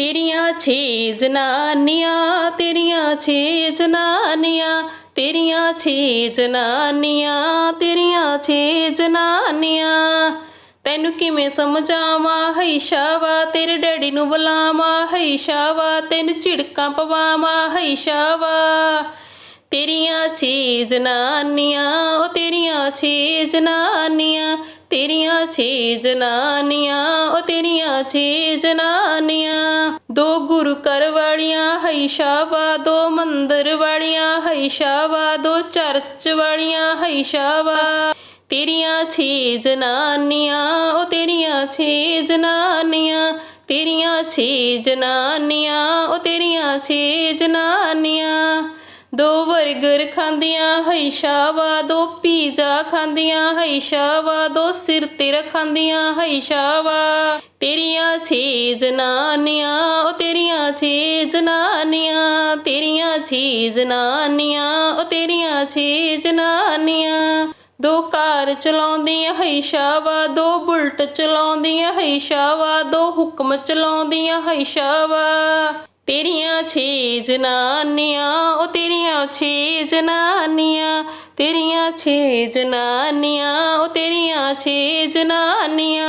ਤੇਰੀਆਂ ਛੇ ਜਨਾਨੀਆਂ, ਤੇਰੀਆਂ ਛੇ ਜਨਾਨੀਆਂ, ਤੇਰੀਆਂ ਛੇ ਜਨਾਨੀਆਂ, ਤੇਰੀਆਂ ਛੇ ਜਨਾਨੀਆਂ। ਤੈਨੂੰ ਕਿਵੇਂ ਸਮਝਾਵਾਂ ਹੈ ਸ਼ਾਵਾ, ਤੇਰੇ ਡੈਡੀ ਨੂੰ ਬੁਲਾਵਾਂ ਹੈ ਸ਼ਾਵਾ, ਤੈਨੂੰ ਝਿੜਕਾਂ ਪਵਾਵਾਂ, ਹਈ ਸ਼ਾਵਾ। ਤੇਰੀਆਂ ਛੇ ਜਨਾਨੀਆਂ, ਉਹ ਤੇਰੀਆਂ ਛੇ ਜਨਾਨੀਆਂ, ਤੇਰੀਆਂ ਛੇ ਜਨਾਨੀਆਂ, ਉਹ ਤੇਰੀਆਂ ਛੇ ਜਨਾਨੀਆਂ। ਦੋ ਗੁਰੂ ਘਰ ਵਾਲੀਆਂ ਹੈ ਸ਼ਾਵਾ ਦੋ ਮੰਦਰ ਵਾਲੀਆਂ ਹੈ ਸ਼ਾਵਾ ਦੋ ਚਰਚ ਵਾਲੀਆਂ ਹੈ ਸ਼ਾਵਾ ਤੇਰੀਆਂ ਛੇ ਜਨਾਨੀਆਂ, ਉਹ ਤੇਰੀਆਂ ਛੇ ਜਨਾਨੀਆਂ, ਤੇਰੀਆਂ ਛੇ ਜਨਾਨੀਆਂ, ਉਹ ਤੇਰੀਆਂ ਛੇ ਜਨਾਨੀਆਂ। ਦੋ 버ਗਰ ਖਾਂਦੀਆਂ ਹੈ ਸ਼ਾਵਾ ਦੋ ਪੀਜ਼ਾ ਖਾਂਦੀਆਂ ਹੈ ਸ਼ਾਵਾ ਦੋ ਸਿਰ ਤੇ ਰਖਾਂਦੀਆਂ ਹੈ ਸ਼ਾਵਾ ਤੇਰੀਆਂ ਛੇ ਜਨਾਨੀਆਂ, ਉਹ ਤੇਰੀਆਂ ਛੇ ਜਨਾਨੀਆਂ, ਤੇਰੀਆਂ ਛੇ ਜਨਾਨੀਆਂ, ਉਹ ਤੇਰੀਆਂ ਛੇ ਜਨਾਨੀਆਂ। ਦੋ ਕਾਰ ਚਲਾਉਂਦੀਆਂ ਹੈ ਸ਼ਾਵਾ ਦੋ ਬੁਲਟ ਚਲਾਉਂਦੀਆਂ ਹੈ ਸ਼ਾਵਾ ਦੋ ਹੁਕਮ ਚਲਾਉਂਦੀਆਂ ਹੈ ਸ਼ਾਵਾ ਤੇਰੀਆਂ ਛੇ ਜਨਾਨੀਆਂ ਛੇ ਜਨਾਨੀਆਂ ਤੇਰੀਆਂ ਛੇ ਜਨਾਨੀਆਂ ਉਹ ਤੇਰੀਆਂ ਛੇ ਜਨਾਨੀਆਂ